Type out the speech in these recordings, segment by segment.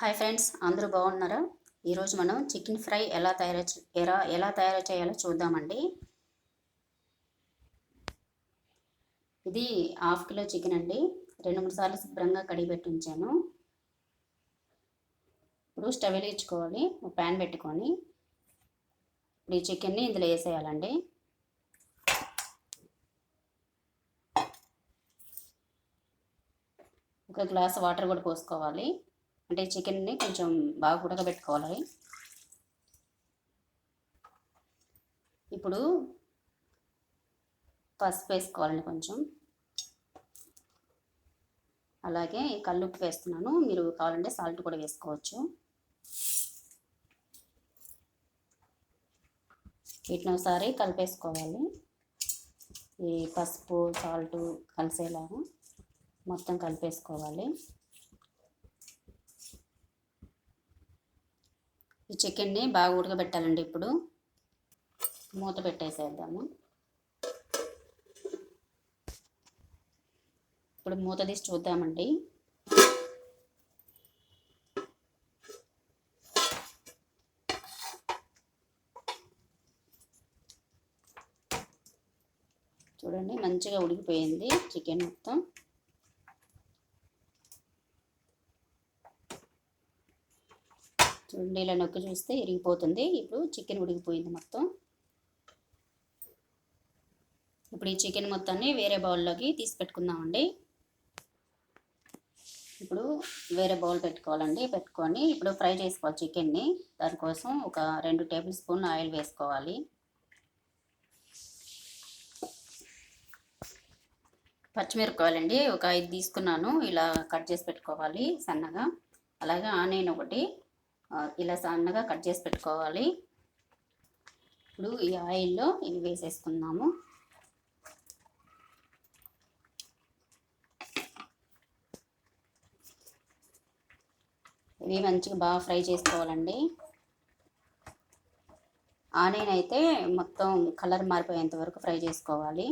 Hi friends అందరూ బాగున్నారా? ఈరోజు మనం చికెన్ ఫ్రై ఎలా తయారు చే- ఎలా ఎలా తయారు చేయాలో చూద్దామండి. ఇది హాఫ్ కిలో చికెన్ అండి. రెండు మూడు సార్లు శుభ్రంగా కడిగిపెట్టి ఉంచాను ఇప్పుడు స్టవ్ వెలిగించుకోవాలి. ఒక ప్యాన్ పెట్టుకొని ఇప్పుడు ఈ చికెన్ని ఇందులో వేసేయాలండి. ఒక గ్లాస్ వాటర్ కూడా పోసుకోవాలి. అంటే చికెన్ని కొంచెం బాగా ఉడకబెట్టుకోవాలి. ఇప్పుడు పసుపు వేసుకోవాలండి కొంచెం. అలాగే కల్లుప్పు వేస్తున్నాను. మీరు కావాలంటే సాల్ట్ కూడా వేసుకోవచ్చు. వీటిని ఒకసారి కలిపేసుకోవాలి. ఈ పసుపు సాల్ట్ కలిసేలాగా మొత్తం కలిపేసుకోవాలి. ఈ చికెన్ని బాగా ఉడకబెట్టాలండి ఇప్పుడు. మూత పెట్టేసేద్దాము. ఇప్పుడు మూత తీసి చూద్దామండి. చూడండి మంచిగా ఉడికిపోయింది చికెన్ మొత్తం. చూడండి ఇలా నొక్కి చూస్తే ఇరిగిపోతుంది. ఇప్పుడు చికెన్ ఉడికిపోయింది మొత్తం. ఇప్పుడు ఈ చికెన్ మొత్తాన్ని వేరే బౌల్లోకి తీసి పెట్టుకుందామండి. ఇప్పుడు వేరే బౌల్ పెట్టుకోవాలండి. పెట్టుకొని ఇప్పుడు ఫ్రై చేసుకోవాలి చికెన్ని. దానికోసం ఒక రెండు టేబుల్ స్పూన్ ఆయిల్ వేసుకోవాలి. పచ్చిమిరపకాయలండి ఒక ఐదు తీసుకున్నాను. ఇలా కట్ చేసి పెట్టుకోవాలి సన్నగా. అలాగే ఆనియన్ ఒకటి. ఇలా సన్నగా కట్ చేసి పెట్టుకోవాలి. ఇప్పుడు ఈ ఆయిల్లో ఇవి వేసేసుకుందాము. ఇవి మంచిగా బాగా ఫ్రై చేసుకోవాలండి. ఆనియన్ అయితే మొత్తం కలర్ మారిపోయేంత వరకు ఫ్రై చేసుకోవాలి.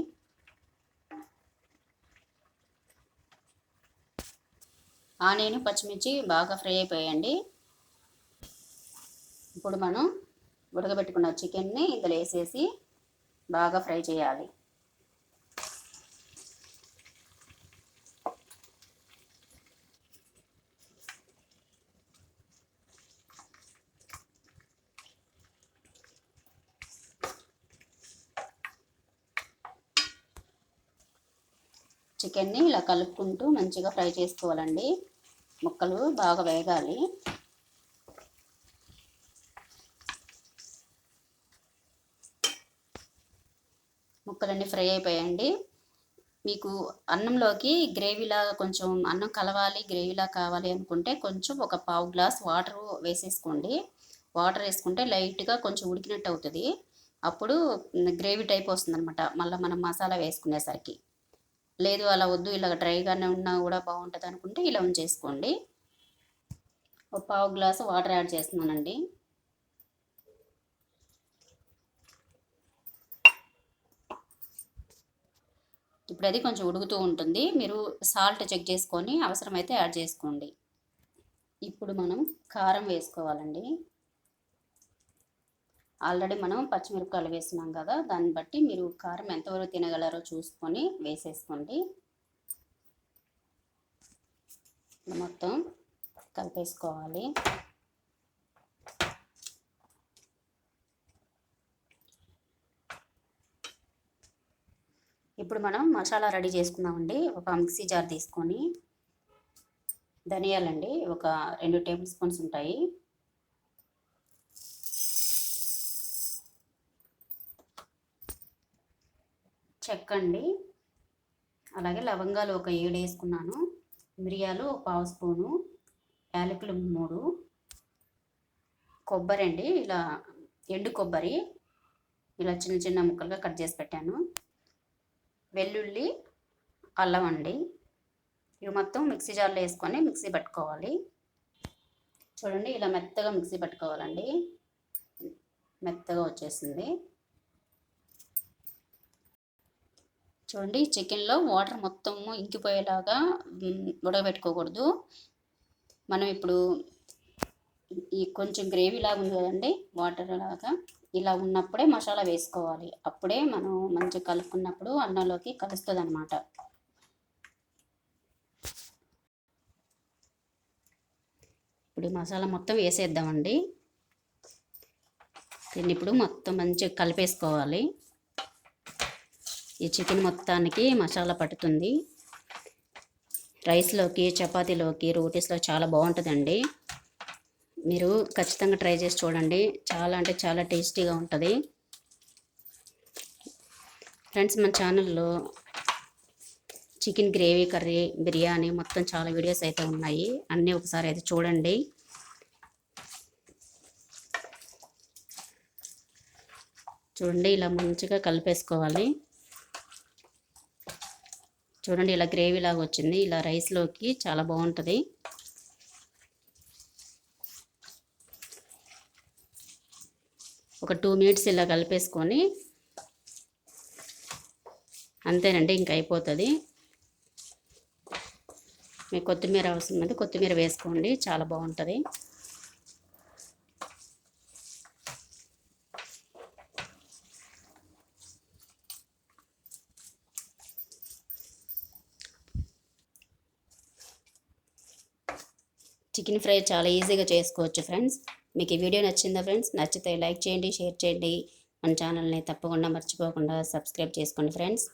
ఆనియన్ పచ్చిమిర్చి బాగా ఫ్రై అయిపోయాయండి. ఇప్పుడు మనం ఉడకబెట్టుకున్న చికెన్ని ఇందులో వేసేసి బాగా ఫ్రై చేయాలి. చికెన్ని ఇలా కలుపుకుంటూ మంచిగా ఫ్రై చేసుకోవాలండి. ముక్కలు బాగా వేగాలి. ముక్కలన్నీ ఫ్రై అయిపోయాయండి. మీకు అన్నంలోకి గ్రేవీలా కొంచెం అన్నం కలవాలి గ్రేవీలా కావాలి అనుకుంటే కొంచెం ఒక పావు గ్లాస్ వాటర్ వేసేసుకోండి. వాటర్ వేసుకుంటే లైట్గా కొంచెం ఉడికినట్టు అవుతుంది. అప్పుడు గ్రేవీ టైప్ వస్తుంది అనమాట మళ్ళీ మనం మసాలా వేసుకునేసరికి. లేదు అలా వద్దు ఇలా డ్రైగానే ఉన్నా కూడా బాగుంటుంది అనుకుంటే ఇలా ఉంచేసుకోండి. ఒక పావు గ్లాసు వాటర్ యాడ్ చేస్తున్నానండి. ఇప్పుడు అది కొంచెం ఉడుకుతూ ఉంటుంది. మీరు సాల్ట్ చెక్ చేసుకొని అవసరమైతే యాడ్ చేసుకోండి. ఇప్పుడు మనం కారం వేసుకోవాలండి. ఆల్రెడీ మనం పచ్చిమిరపకాయలు వేసినాం కదా దాన్ని బట్టి మీరు కారం ఎంతవరకు తినగలరో చూసుకొని వేసేసుకోండి. మొత్తం కలిపేసుకోవాలి. ఇప్పుడు మనం మసాలా రెడీ చేసుకుందామండి. ఒక మిక్సీ జార్ తీసుకొని ధనియాలండి ఒక రెండు టేబుల్ స్పూన్స్ ఉంటాయి. చెక్క అండి అలాగే లవంగాలు ఒక ఏడు వేసుకున్నాను. మిరియాలు ఒక పావు స్పూను యాలకులు మూడు. కొబ్బరి అండి ఇలా ఎండు కొబ్బరి ఇలా చిన్న చిన్న ముక్కలుగా కట్ చేసి పెట్టాను. వెల్లుల్లి అల్లం అండి. ఇవి మొత్తం మిక్సీ జార్లో వేసుకొని మిక్సీ పట్టుకోవాలి. చూడండి ఇలా మెత్తగా మిక్సీ పట్టుకోవాలండి. మెత్తగా వచ్చేసింది. చూడండి చికెన్లో వాటర్ మొత్తము ఇంకిపోయేలాగా ఉడకబెట్టుకోకూడదు. మనం ఇప్పుడు ఈ కొంచెం గ్రేవీ లాగా ఉంది కదండి వాటర్ లాగా. ఇలా ఉన్నప్పుడే మసాలా వేసుకోవాలి. అప్పుడే మనం మంచిగా కలుపుకున్నప్పుడు అన్నంలోకి కలుస్తుంది అనమాట ఇప్పుడు మసాలా మొత్తం వేసేద్దామండి. దీన్ని ఇప్పుడు మొత్తం మంచిగా కలిపేసుకోవాలి. ఈ చికెన్ మొత్తానికి మసాలా పట్టుతుంది. రైస్లోకి చపాతీలోకి రోటీస్లో చాలా బాగుంటుందండి. మీరు ఖచ్చితంగా ట్రై చేసి చూడండి. చాలా అంటే చాలా టేస్టీగా ఉంటుంది. ఫ్రెండ్స్ మన ఛానల్లో చికెన్ గ్రేవీ కర్రీ బిర్యానీ మొత్తం చాలా వీడియోస్ అయితే ఉన్నాయి. అన్నీ ఒకసారి అయితే చూడండి. చూడండి ఇలా మంచిగా కలిపేసుకోవాలి. చూడండి ఇలా గ్రేవీ లాగా వచ్చింది. ఇలా రైస్లోకి చాలా బాగుంటుంది. ఒక టూ మినిట్స్ ఇలా కలిపేసుకొని అంతేనండి ఇంక అయిపోతుంది. మీకు కొత్తిమీర అవసరం అయితే కొత్తిమీర వేసుకోండి చాలా బాగుంటుంది. చికెన్ ఫ్రై చాలా ఈజీగా చేసుకోవచ్చు ఫ్రెండ్స్. మీకు ఈ వీడియో నచ్చిందా ఫ్రెండ్స్? నచ్చితే లైక్ చేయండి షేర్ చేయండి. మన ఛానల్ని తప్పకుండా మర్చిపోకుండా సబ్స్క్రైబ్ చేసుకోండి ఫ్రెండ్స్.